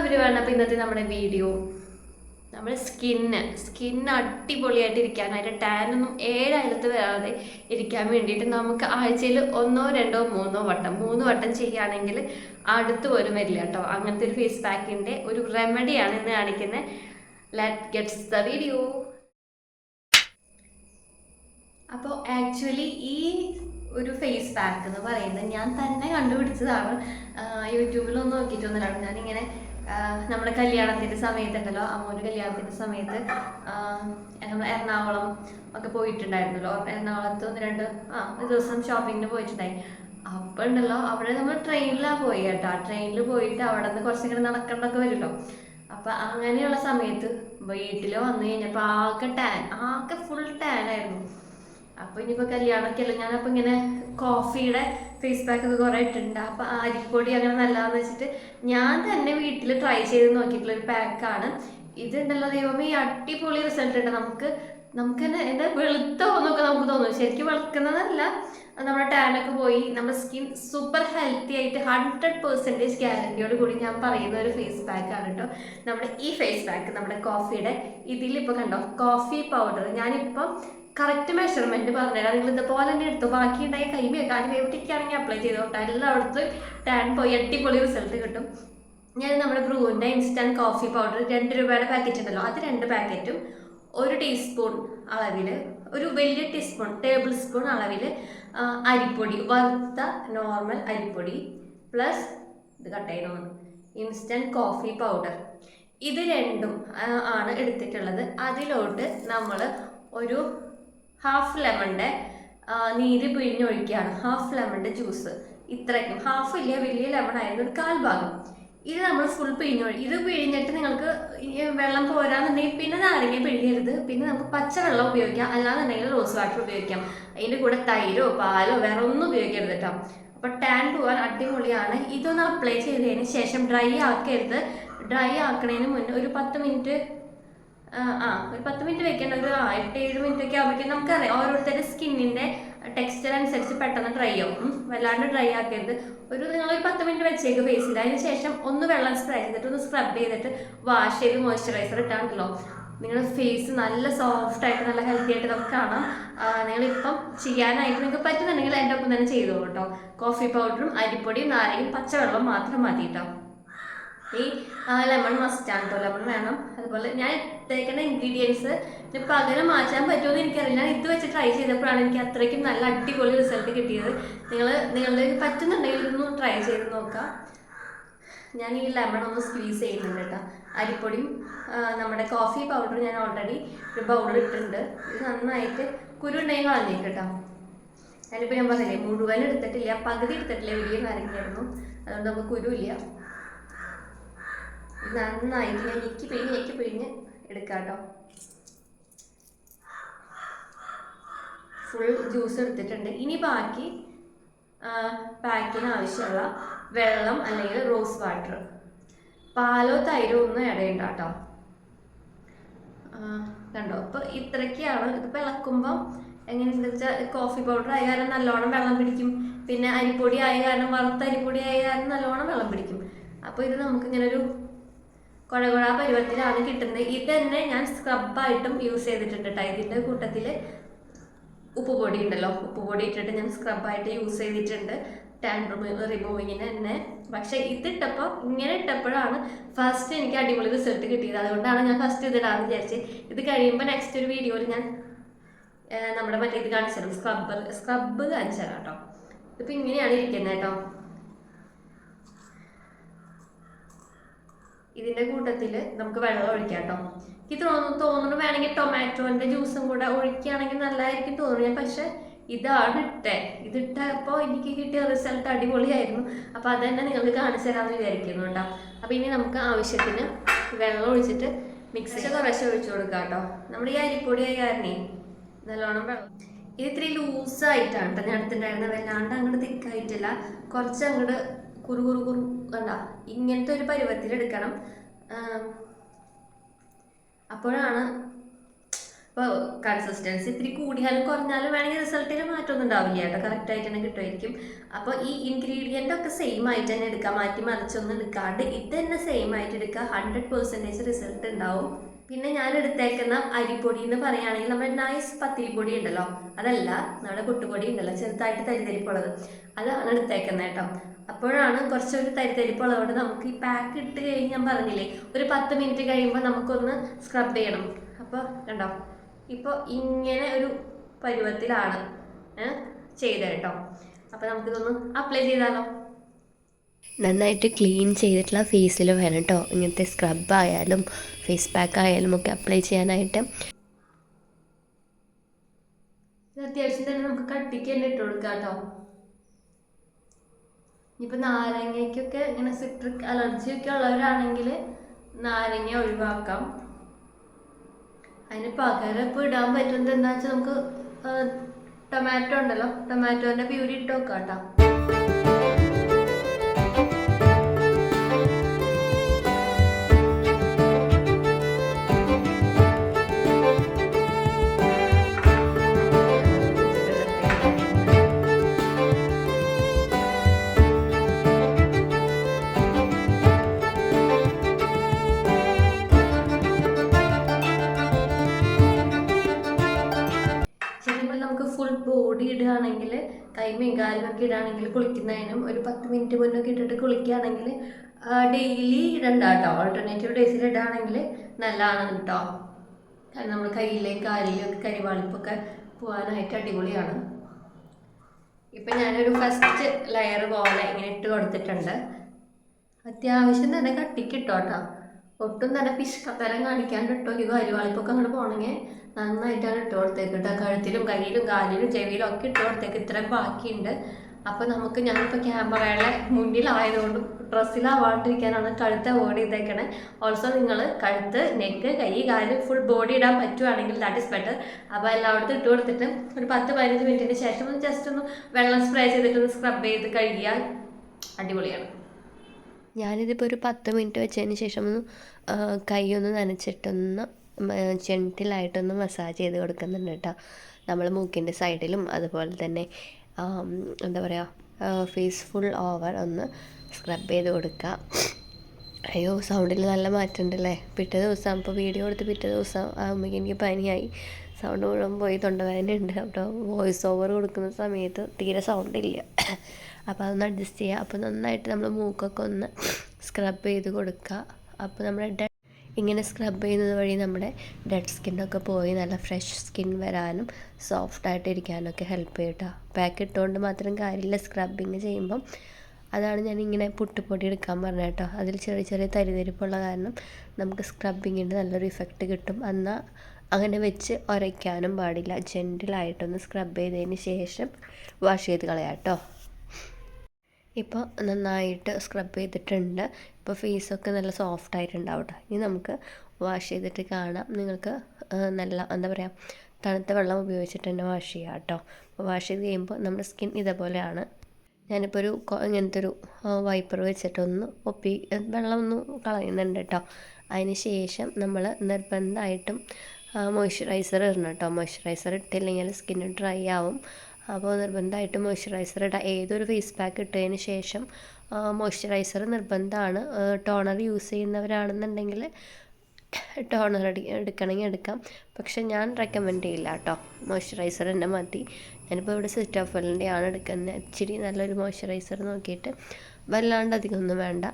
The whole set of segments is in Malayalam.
ഇവർ വേണം. അപ്പോൾ ഇന്നത്തെ നമ്മുടെ വീഡിയോ. നമ്മുടെ സ്കിന്ന്. സ്കിന്ന് അടിപൊളിയായിട്ട് ഇരിക്കാൻ അതിന്റെ ടാനൊന്നും ഏഴായിരത്ത് വരാതെ ഇരിക്കാൻ വേണ്ടിയിട്ട് നമുക്ക് ആഴ്ചയിൽ ഒന്നോ രണ്ടോ മൂന്നോ വട്ടം മൂന്ന് വട്ടം ചെയ്യുകയാണെങ്കിൽ അടുത്ത് പോലും വരില്ല കേട്ടോ. അങ്ങനത്തെ ഒരു ഫേസ് പാക്കിന്റെ ഒരു റെമഡിയാണ് ഇന്ന് കാണിക്കുന്നത് ലെറ്റ് ഗെറ്റ്സ് ദ വീഡിയോ അപ്പോൾ ആക്ച്വലി ഈ ഒരു ഫേസ് പാക്ക് എന്ന് പറയുന്നത് ഞാൻ തന്നെ കണ്ടുപിടിച്ചതാണ്. യൂട്യൂബിലൊന്നും നോക്കിയിട്ടൊന്നുമില്ല. ഞാനിങ്ങനെ നമ്മുടെ കല്യാണത്തിന്റെ സമയത്തുണ്ടല്ലോ അമ്മൂര് കല്യാണത്തിന്റെ സമയത്ത് നമ്മൾ എറണാകുളം ഒക്കെ പോയിട്ടുണ്ടായിരുന്നല്ലോ. എറണാകുളത്ത് ഒന്ന് രണ്ട് ആ ഒരു ദിവസം ഷോപ്പിങ്ങിന് പോയിട്ടുണ്ടായി. അപ്പൊ ഉണ്ടല്ലോ അവിടെ നമ്മൾ ട്രെയിനിലാണ് പോയി കേട്ടോ. ട്രെയിനിൽ പോയിട്ട് അവിടെ നിന്ന് കുറച്ചിങ്ങനെ നടക്കേണ്ടൊക്കെ വരുമല്ലോ. അപ്പൊ അങ്ങനെയുള്ള സമയത്ത് വീട്ടിൽ വന്നു കഴിഞ്ഞപ്പോൾ ആകെ ടാൻ ആകെ ഫുൾ ടാൻ ആയിരുന്നു. അപ്പൊ ഇനിയിപ്പോ കല്യാണമൊക്കെ അല്ല ഞാനപ്പോ ഇങ്ങനെ കോഫിയുടെ ഫേസ് പാക്ക് ഒക്കെ കുറേ ഇട്ടിട്ടുണ്ട്. അപ്പോൾ അരിപ്പൊടി അങ്ങനെ നല്ലതാന്ന് വെച്ചിട്ട് ഞാൻ തന്നെ വീട്ടിൽ ട്രൈ ചെയ്ത് നോക്കിയിട്ടുള്ള ഒരു പാക്കാണ് ഇതുണ്ടല്ലോ ദൈവമേ അടിപൊളി റിസൾട്ട് ഉണ്ട്. നമുക്ക് നമുക്ക് തന്നെ എന്താ വെളുത്ത നമുക്ക് തോന്നും. ശരിക്കും വെളുക്കുന്നതല്ല. നമ്മുടെ ടാനൊക്കെ പോയി. നമ്മുടെ സ്കിൻ സൂപ്പർ ഹെൽത്തി ആയിട്ട് ഹൺഡ്രഡ് പെർസെന്റേജ് ഗ്യാരണ്ടിയോട് കൂടി ഞാൻ പറയുന്ന ഒരു ഫേസ് പാക്ക് ആണ് കേട്ടോ നമ്മുടെ ഈ ഫേസ് പാക്ക് നമ്മുടെ കോഫിയുടെ ഇതിലിപ്പോൾ കണ്ടോ? കോഫി പൗഡർ ഞാനിപ്പം കറക്റ്റ് മെഷർമെന്റ് പറഞ്ഞുതരാം. നിങ്ങൾ ഇതുപോലെ തന്നെ എടുത്തു ബാക്കി ഉണ്ടായി കൈമയോ കാര്യം എവിടേക്കാണെങ്കിൽ അപ്ലൈ ചെയ്തോട്ടെ എല്ലായിടത്ത് ടാൻ പോയി അടിപൊളി റിസൾട്ട് കിട്ടും. ഞാൻ നമ്മുടെ ബ്രൂവിന്റെ ഇൻസ്റ്റന്റ് കോഫി പൗഡർ രണ്ട് രൂപയുടെ പാക്കറ്റ് ഉണ്ടല്ലോ. അത് രണ്ട് പാക്കറ്റും ഒരു ടീസ്പൂൺ അളവിൽ ഒരു വലിയ ടീസ്പൂൺ ടേബിൾ സ്പൂൺ അളവിൽ അരിപ്പൊടി വറുത്ത നോർമൽ അരിപ്പൊടി പ്ലസ് ഇത് കട്ട് ചെയ്യണമെന്ന് ഇൻസ്റ്റന്റ് കോഫി പൗഡർ ഇത് രണ്ടും ആണ് എടുത്തിട്ടുള്ളത്. അതിലോട്ട് നമ്മൾ ഒരു ഹാഫ് ലെമണിന്റെ നീര് പിഴിഞ്ഞൊഴിക്കുകയാണ്. ഹാഫ് ലെമണിന്റെ ജ്യൂസ് ഇത്രയ്ക്കും. ഹാഫ് ഇല്ല വലിയ ലെമൺ ആയിരുന്നു ഒരു കാൽ ഭാഗം. ഇത് നമ്മൾ ഫുൾ പിഴിഞ്ഞൊഴി ഇത് പിഴിഞ്ഞിട്ട് നിങ്ങൾക്ക് വെള്ളം പോരാന്നുണ്ടെങ്കിൽ പിന്നെ നാരങ്ങ പിഴിയരുത്. പിന്നെ നമുക്ക് പച്ചവെള്ളം ഉപയോഗിക്കാം. അല്ലാന്നുണ്ടെങ്കിൽ റോസ് വാട്ടർ ഉപയോഗിക്കാം. അതിന്റെ കൂടെ തൈരോ പാലോ വേറെ ഒന്നും ഉപയോഗിക്കരുത് കേട്ടോ അപ്പോൾ ടാൻ പോകാൻ അടിപൊളിയാണ്. ഇതൊന്ന് അപ്ലൈ ചെയ്തതിന് ശേഷം ഡ്രൈ ആക്കരുത്. ഡ്രൈ ആക്കണതിന് മുന്നേ ഒരു പത്ത് മിനിറ്റ് ആ ഒരു പത്ത് മിനിറ്റ് വെക്കേണ്ട ഒരു എട്ട് ഏഴ് മിനിറ്റ് ഒക്കെ ആകുമ്പോഴേക്കും നമുക്കറിയാം ഓരോരുത്തരുടെ സ്കിന്നിന്റെ ടെക്സ്ചർ അനുസരിച്ച് പെട്ടെന്ന് ഡ്രൈ ആവും. വല്ലാണ്ട് ഡ്രൈ ആക്കരുത്. ഒരു നിങ്ങൾ ഒരു പത്ത് മിനിറ്റ് വെച്ചേക്ക് ഫേസിൽ അതിന് ശേഷം ഒന്ന് വെള്ളം സ്പ്രേ ചെയ്തിട്ട് ഒന്ന് സ്ക്രബ് ചെയ്തിട്ട് വാഷ് ചെയ്ത് മോയ്സ്ചറൈസർ ഇട്ടാണല്ലോ നിങ്ങളുടെ ഫേസ് നല്ല സോഫ്റ്റ് ആയിട്ട് നല്ല ഹെൽത്തി ആയിട്ട് നമുക്ക് കാണാം. നിങ്ങളിപ്പം ചെയ്യാനായിട്ട് നിങ്ങൾക്ക് പറ്റുന്നുണ്ടെങ്കിൽ എന്റെ ഒപ്പം തന്നെ ചെയ്തോളൂ കേട്ടോ കോഫി പൗഡറും അരിപ്പൊടിയും നാരങ്ങയും പച്ചവെള്ളം മാത്രം മതി കേട്ടോ ഈ ലെമൺ മസ്റ്റാണ് കേട്ടോ ലെമൺ വേണം. അതുപോലെ ഞാൻ ഇട്ടേക്കുന്ന ഇൻഗ്രീഡിയൻസ് ഇത് പകരം മാറ്റാൻ പറ്റുമെന്ന് എനിക്കറിയില്ല. ഇത് വെച്ച് ട്രൈ ചെയ്തപ്പോഴാണ് എനിക്ക് അത്രയ്ക്കും നല്ല അടിപൊളി റിസൾട്ട് കിട്ടിയത്. നിങ്ങൾ നിങ്ങളുടെ പറ്റുന്നുണ്ടെങ്കിൽ ഇതൊന്ന് ട്രൈ ചെയ്ത് നോക്കാം. ഞാൻ ഈ ലെമൺ ഒന്ന് സ്ക്വീസ് ചെയ്യുന്നുണ്ട് കേട്ടോ അരിപ്പൊടിയും നമ്മുടെ കോഫി പൗഡർ ഞാൻ ഓൾറെഡി ഒരു ബൗളിൽ ഇട്ടിട്ടുണ്ട്. ഇത് നന്നായിട്ട് കുരുണ്ടെങ്കിൽ കളഞ്ഞേക്ക് കേട്ടോ ഞാനിപ്പോൾ ഞാൻ പറഞ്ഞില്ലേ മുഴുവൻ എടുത്തിട്ടില്ല പകുതി എടുത്തിട്ടില്ല വലിയ കാര്യങ്ങളായിരുന്നു അതുകൊണ്ട് നമുക്ക് കുരുവില്ല. നന്നായിട്ട് ഞാൻ ഞെക്കി പിഴിഞ്ഞ് ഞെക്കി പിഴിഞ്ഞ് എടുക്കാം കേട്ടോ ഫുൾ ജ്യൂസ് എടുത്തിട്ടുണ്ട്. ഇനി ബാക്കി പാക്കിന് ആവശ്യമുള്ള വെള്ളം അല്ലെങ്കിൽ റോസ് വാട്ടർ പാലോ തൈരോ ഒന്നും ഇടയുണ്ട കേട്ടോ കണ്ടോ? അപ്പോൾ ഇത്രയ്ക്കാണ്. ഇതിപ്പോൾ ഇളക്കുമ്പോൾ എങ്ങനെയാണെന്ന് വെച്ചാൽ കോഫി പൗഡർ ആയ കാരണം നല്ലോണം വെള്ളം പിടിക്കും. പിന്നെ അരിപ്പൊടി ആയ കാരണം വറുത്ത അരിപ്പൊടി ആയ കാരണം നല്ലോണം വെള്ളം പിടിക്കും. അപ്പോൾ ഇത് നമുക്കിങ്ങനെ ഒരു കുഴകുഴ പരുവത്തിലാണ് കിട്ടുന്നത്. ഇത് തന്നെ ഞാൻ സ്ക്രബായിട്ടും യൂസ് ചെയ്തിട്ടുണ്ട് കേട്ടോ ഇതിന്റെ കൂട്ടത്തിൽ ഉപ്പുപൊടി ഉണ്ടല്ലോ. ഉപ്പുപൊടി ഇട്ടിട്ട് ഞാൻ സ്ക്രബായിട്ട് യൂസ് ചെയ്തിട്ടുണ്ട്. ടാൻ റിമൂവിങ്ങിന് തന്നെ പക്ഷേ ഇതിട്ടപ്പോൾ ഇങ്ങനെ ഇട്ടപ്പോഴാണ് ഫസ്റ്റ് എനിക്ക് അടിപൊളി റിസൾട്ട് കിട്ടിയത്. അതുകൊണ്ടാണ് ഞാൻ ഫസ്റ്റ് ഇതിടാന്ന് വിചാരിച്ചത് ഇത് കഴിയുമ്പോൾ നെക്സ്റ്റ് ഒരു വീഡിയോയിൽ ഞാൻ നമ്മുടെ മറ്റേ ഇത് കാണിച്ചു തരും സ്ക്രബ്ബർ സ്ക്രബ് കാണിച്ചു തരാം കേട്ടോ ഇതിപ്പോൾ ഇങ്ങനെയാണ് ഇരിക്കുന്നത് കേട്ടോ ഇതിന്റെ കൂട്ടത്തിൽ നമുക്ക് വെള്ളം ഒഴിക്കാം കേട്ടോ എനിക്ക് തോന്നുന്നു തോന്നുന്നു വേണമെങ്കിൽ ടൊമാറ്റോന്റെ ജ്യൂസും കൂടെ ഒഴിക്കുകയാണെങ്കിൽ നല്ലതായിരിക്കും ഞാൻ പക്ഷെ ഇതാണ് ഇട്ടേ. ഇതിട്ടപ്പോൾ എനിക്ക് കിട്ടിയ റിസൾട്ട് അടിപൊളിയായിരുന്നു. അപ്പോൾ അത് തന്നെ നിങ്ങൾക്ക് കാണിച്ചു തരാമെന്ന് വിചാരിക്കുന്നു കേട്ടോ അപ്പോൾ ഇനി നമുക്ക് ആവശ്യത്തിന് വെള്ളം ഒഴിച്ചിട്ട് മിക്സിയിൽ കുറച്ച് ഒഴിച്ചു കൊടുക്കാം കേട്ടോ നമ്മുടെ ഈ അരിപ്പൊടി ആയ കാരണേ നല്ലോണം വെള്ളം ഇത് ഇത്തിരി ലൂസായിട്ടാണ് കേട്ടോ ഞാൻ എടുത്തിട്ടുണ്ടായിരുന്നത് വല്ലാണ്ട് അങ്ങോട്ട് തിക്കായിട്ടില്ല കുറച്ച് അങ്ങോട്ട് കുറു കുറു കുറു കണ്ട. ഇങ്ങനത്തെ ഒരു പരുവത്തിൽ എടുക്കണം. അപ്പോഴാണ് ഇപ്പോൾ കൺസിസ്റ്റൻസി ഇത്തിരി കൂടിയാലും കുറഞ്ഞാലും വേണമെങ്കിൽ റിസൾട്ടിൽ മാറ്റമൊന്നും ഉണ്ടാവില്ല കേട്ടോ. കറക്റ്റ് ആയിട്ട് തന്നെ കിട്ടുമായിരിക്കും. അപ്പോൾ ഈ ഇൻഗ്രീഡിയന്റ് ഒക്കെ സെയിം ആയിട്ട് തന്നെ എടുക്കുക മാറ്റി മറിച്ചൊന്നും എടുക്കാണ്ട് ഇത് തന്നെ സെയിം ആയിട്ട് എടുക്കുക. ഹൺഡ്രഡ് പെർസെന്റേജ് റിസൾട്ട് ഉണ്ടാവും. പിന്നെ ഞാൻ എടുത്തേക്കുന്ന അരിപ്പൊടി എന്ന് പറയുകയാണെങ്കിൽ നമ്മുടെ നൈസ് പത്തിരിപ്പൊടി ഉണ്ടല്ലോ. അതല്ല നമ്മുടെ കുട്ടുപൊടി ഉണ്ടല്ലോ ചെറുതായിട്ട് തരിതരിപ്പുള്ളത്. അതാണ് എടുത്തേക്കുന്നത് കേട്ടോ. അപ്പോഴാണ് കുറച്ചൊരു തരിതരിപ്പുള്ളതുകൊണ്ട് നമുക്ക് ഈ പാക്ക് ഇട്ട് കഴിഞ്ഞ് ഞാൻ പറഞ്ഞില്ലേ ഒരു പത്ത് മിനിറ്റ് കഴിയുമ്പോൾ നമുക്കൊന്ന് സ്ക്രബ് ചെയ്യണം. അപ്പോൾ കണ്ടോ ഇപ്പോൾ ഇങ്ങനെ ഒരു പരുവത്തിലാണ് ചെയ്തേട്ടോ കേട്ടോ. അപ്പോൾ നമുക്കിതൊന്ന് അപ്ലൈ ചെയ്താലോ? നന്നായിട്ട് ക്ലീൻ ചെയ്തിട്ടുള്ള ഫേസിൽ വേണം കേട്ടോ ഇങ്ങനത്തെ സ്ക്രബ് ആയാലും ഫേസ് പാക്ക് ആയാലും ഒക്കെ അപ്ലൈ ചെയ്യാനായിട്ട്. അത്യാവശ്യം തന്നെ നമുക്ക് കട്ടിക്ക് തന്നെ ഇട്ട് കൊടുക്കാം കേട്ടോ ഇനിയിപ്പോൾ നാരങ്ങയ്ക്കൊക്കെ ഇങ്ങനെ സിട്രിക് അലർജി ഒക്കെ ഉള്ളവരാണെങ്കിൽ നാരങ്ങ ഒഴിവാക്കാം. അതിന് പകരം ഇപ്പോൾ ഇടാൻ പറ്റുന്നത് എന്താ വെച്ചാൽ നമുക്ക് ടൊമാറ്റോ ഉണ്ടല്ലോ. ടൊമാറ്റോന്റെ പ്യൂരി ഇട്ട് വെക്കാം കേട്ടോ ഇടുകയാണെങ്കിൽ കൈമയും കാലുമൊക്കെ ഇടുകയാണെങ്കിൽ കുളിക്കുന്നതിനും ഒരു പത്ത് മിനിറ്റ് മുന്നൊക്കെ ഇട്ടിട്ട് കുളിക്കുകയാണെങ്കിൽ ഡെയിലി ഇടണ്ട കേട്ടോ. ഓൾട്ടർനേറ്റീവ് ഡേയ്സിൽ ഇടുകയാണെങ്കിൽ നല്ലതാണ് കേട്ടോ. കാരണം നമ്മൾ കയ്യിലെയും കാലിലെയും ഒക്കെ കരിവാളിപ്പൊക്കെ പോകാനായിട്ട് അടിപൊളിയാണ്. ഇപ്പം ഞാനൊരു ഫസ്റ്റ് ലെയർ പോലെ ഇങ്ങനെ ഇട്ട് കൊടുത്തിട്ടുണ്ട്. അത്യാവശ്യം തന്നെ കട്ടിക്ക് ഇട്ടോ കേട്ടോ. ഒട്ടും തന്നെ പിഷ്കത്തരം കാണിക്കാണ്ട് ഇട്ടോ. ഈ കരിവാളിപ്പൊക്കെ അങ്ങോട്ട് പോകണമെങ്കിൽ നന്നായിട്ടാണ് ഇട്ട് കൊടുത്തേക്ക് കേട്ടോ കഴുത്തിലും കയ്യിലും കാലിലും ചെവിയിലും ഒക്കെ ഇട്ട് കൊടുത്തേക്ക്. ഇത്രയും ബാക്കിയുണ്ട്. അപ്പോൾ നമുക്ക് ഞാനിപ്പോൾ ക്യാമറയുടെ മുന്നിലായതുകൊണ്ട് ഡ്രസ്സിലാവാണ്ടിരിക്കാനാണ് കഴുത്ത് അവോയ്ഡ് ചെയ്തേക്കണേ ഓൾസോ നിങ്ങൾ കഴുത്ത് നെക്ക് കൈ കാൽ ഫുൾ ബോഡി ഇടാൻ പറ്റുവാണെങ്കിൽ ദാറ്റ് ഇസ് ബെറ്റർ അപ്പോൾ എല്ലായിടത്തും ഇട്ട് കൊടുത്തിട്ട് ഒരു പത്ത് പതിനഞ്ച് മിനിറ്റിന് ശേഷം ഒന്ന് ജസ്റ്റ് ഒന്ന് വെള്ളം സ്പ്രേ ചെയ്തിട്ട് ഒന്ന് സ്ക്രബ് ചെയ്ത് കഴുകിയാൽ അടിപൊളിയാണ്. ഞാനിതിപ്പോൾ ഒരു പത്ത് മിനിറ്റ് വെച്ചതിന് ശേഷം ഒന്ന് കൈ ഒന്ന് നനച്ചിട്ടൊന്ന് ജെന്റിലായിട്ടൊന്ന് മസാജ് ചെയ്ത് കൊടുക്കുന്നുണ്ട് കേട്ടോ. നമ്മൾ മൂക്കിന്റെ സൈഡിലും അതുപോലെ തന്നെ എന്താ പറയുക ഫേസ് ഫുൾ ഓവർ ഒന്ന് സ്ക്രബ് ചെയ്ത് കൊടുക്കുക. അയ്യോ സൗണ്ടിൽ നല്ല മാറ്റമുണ്ടല്ലേ? പിറ്റേ ദിവസം ഇപ്പോൾ വീഡിയോ എടുത്ത് പിറ്റേ ദിവസം ആകുമ്പോഴേക്കും എനിക്ക് പനിയായി. സൗണ്ട് മുഴുവൻ പോയി തൊണ്ടവേദനയുണ്ട്. അപ്പോൾ വോയിസ് ഓവർ കൊടുക്കുന്ന സമയത്ത് തീരെ സൗണ്ട് ഇല്ല അപ്പോൾ അതൊന്ന് അഡ്ജസ്റ്റ് ചെയ്യുക. അപ്പോൾ നന്നായിട്ട് നമ്മൾ മൂക്കൊക്കെ ഒന്ന് സ്ക്രബ് ചെയ്ത് കൊടുക്കുക. അപ്പോൾ നമ്മുടെ ഇങ്ങനെ സ്ക്രബ് ചെയ്യുന്നത് വഴി നമ്മുടെ ഡെഡ് സ്കിന്നൊക്കെ പോയി നല്ല ഫ്രഷ് സ്കിൻ വരാനും സോഫ്റ്റ് ആയിട്ട് ഇരിക്കാനൊക്കെ ഹെൽപ്പ് ചെയ്യും കേട്ടോ പാക്ക് ഇട്ടുകൊണ്ട് മാത്രം കാര്യമില്ല സ്ക്രബിങ് ചെയ്യുമ്പം. അതാണ് ഞാൻ ഇങ്ങനെ പുട്ടുപൊടി എടുക്കാൻ പറഞ്ഞത് കേട്ടോ. അതിൽ ചെറിയ ചെറിയ തരിതരിപ്പുള്ള കാരണം നമുക്ക് സ്ക്രബിങ്ങിന്റെ നല്ലൊരു ഇഫക്റ്റ് കിട്ടും. എന്നാൽ അങ്ങനെ വെച്ച് ഉരയ്ക്കാനും പാടില്ല. ജെന്റിലായിട്ടൊന്ന് സ്ക്രബ് ചെയ്തതിന് ശേഷം വാഷ് ചെയ്ത് കളയാം കേട്ടോ. ഇപ്പോൾ നന്നായിട്ട് സ്ക്രബ് ചെയ്തിട്ടുണ്ട്. ഇപ്പോൾ ഫേസൊക്കെ നല്ല സോഫ്റ്റ് ആയിട്ടുണ്ടാവും കേട്ടോ ഇനി നമുക്ക് വാഷ് ചെയ്തിട്ട് കാണാം. നിങ്ങൾക്ക് നല്ല എന്താ പറയുക തണുത്ത വെള്ളം ഉപയോഗിച്ചിട്ട് തന്നെ വാഷ് ചെയ്യാം കേട്ടോ. വാഷ് ചെയ്ത് കഴിയുമ്പോൾ നമ്മുടെ സ്കിൻ ഇതേപോലെയാണ്. ഞാനിപ്പോൾ ഒരു ഇങ്ങനത്തെ ഒരു വൈപ്പർ വെച്ചിട്ടൊന്ന് ഒപ്പി വെള്ളം ഒന്ന് കളയുന്നുണ്ട് കേട്ടോ. അതിന് ശേഷം നമ്മൾ നിർബന്ധമായിട്ടും മോയ്സ്ചറൈസർ ഇടണം കേട്ടോ. മോയ്സ്ചറൈസർ ഇട്ടില്ലെങ്കിൽ സ്കിൻ ഡ്രൈ ആവും. അപ്പോൾ നിർബന്ധമായിട്ടും മോയ്സ്ചറൈസർ ഇടുക ഏതൊരു ഫേസ് പാക്ക് ഇട്ടതിന് ശേഷം മോയ്സ്ചറൈസർ നിർബന്ധമാണ്. ടോണർ യൂസ് ചെയ്യുന്നവരാണെന്നുണ്ടെങ്കിൽ ടോണർ അടി എടുക്കണമെങ്കിൽ എടുക്കാം. പക്ഷെ ഞാൻ റെക്കമെൻഡ് ചെയ്യില്ല കേട്ടോ. മോയ്സ്ചറൈസർ തന്നെ മതി. ഞാനിപ്പോൾ ഇവിടെ സിറ്റാഫലിന്റെ ആണ് എടുക്കുന്നത്. ഇച്ചിരി നല്ലൊരു മോയ്സ്ചറൈസർ നോക്കിയിട്ട്. വല്ലാണ്ട് അധികം ഒന്നും വേണ്ട.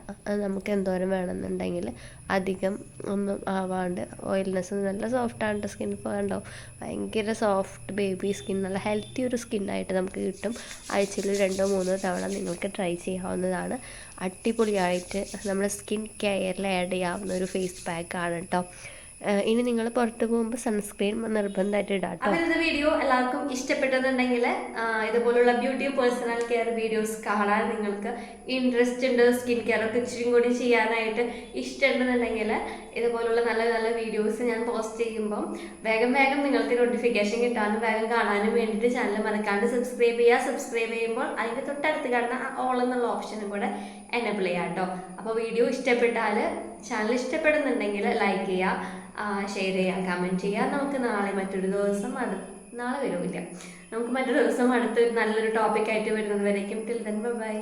നമുക്ക് എന്തോരം വേണമെന്നുണ്ടെങ്കിൽ അധികം ഒന്നും ആവാണ്ട് ഓയിൽനെസ് നല്ല സോഫ്റ്റാണ് സ്കിൻ ഇപ്പോൾ കണ്ടോ? ഭയങ്കര സോഫ്റ്റ് ബേബി സ്കിൻ നല്ല ഹെൽത്തി ഒരു സ്കിന്നായിട്ട് നമുക്ക് കിട്ടും. ആഴ്ചയിൽ രണ്ടോ മൂന്നോ തവണ നിങ്ങൾക്ക് ട്രൈ ചെയ്യാവുന്നതാണ്. അടിപൊളിയായിട്ട് നമ്മുടെ സ്കിൻ കെയറിൽ ആഡ് ചെയ്യാവുന്ന ഒരു ഫേസ് പാക്കാണ് കേട്ടോ ഇനി നിങ്ങൾ പുറത്തു പോകുമ്പോൾ സൺസ്ക്രീൻ നിർബന്ധമായിട്ട് ഇടാം അങ്ങനെ വീഡിയോ എല്ലാവർക്കും ഇഷ്ടപ്പെട്ടെന്നുണ്ടെങ്കിൽ ഇതുപോലുള്ള ബ്യൂട്ടി പേഴ്സണൽ കെയർ വീഡിയോസ് കാണാൻ നിങ്ങൾക്ക് ഇൻട്രസ്റ്റ് ഉണ്ട്. സ്കിൻ കെയർ ഒക്കെ ഇച്ചിരി കൂടി ചെയ്യാനായിട്ട് ഇഷ്ടമുണ്ടെന്നുണ്ടെങ്കിൽ ഇതുപോലുള്ള നല്ല നല്ല വീഡിയോസ് ഞാൻ പോസ്റ്റ് ചെയ്യുമ്പം വേഗം വേഗം നിങ്ങൾക്ക് നോട്ടിഫിക്കേഷൻ കിട്ടാനും വേഗം കാണാനും വേണ്ടിയിട്ട് ചാനൽ മറക്കാണ്ട് സബ്സ്ക്രൈബ് ചെയ്യുക. സബ്സ്ക്രൈബ് ചെയ്യുമ്പോൾ അതിന്റെ തൊട്ടടുത്ത് കാണുന്ന ഓൾ എന്നുള്ള ഓപ്ഷനും കൂടെ എനബിൾ ചെയ്യാം കേട്ടോ അപ്പോൾ വീഡിയോ ഇഷ്ടപ്പെട്ടാൽ ചാനൽ ഇഷ്ടപ്പെടുന്നുണ്ടെങ്കിൽ ലൈക്ക് ചെയ്യുക. ഷെയർ ചെയ്യുക കമന്റ് ചെയ്യുക നമുക്ക് നാളെ മറ്റൊരു ദിവസം അടു നാളെ വരുമില്ല നമുക്ക് മറ്റൊരു ദിവസം അടുത്ത് നല്ലൊരു ടോപ്പിക്കായിട്ട് വരുന്നത് വരയ്ക്കും. Till then bye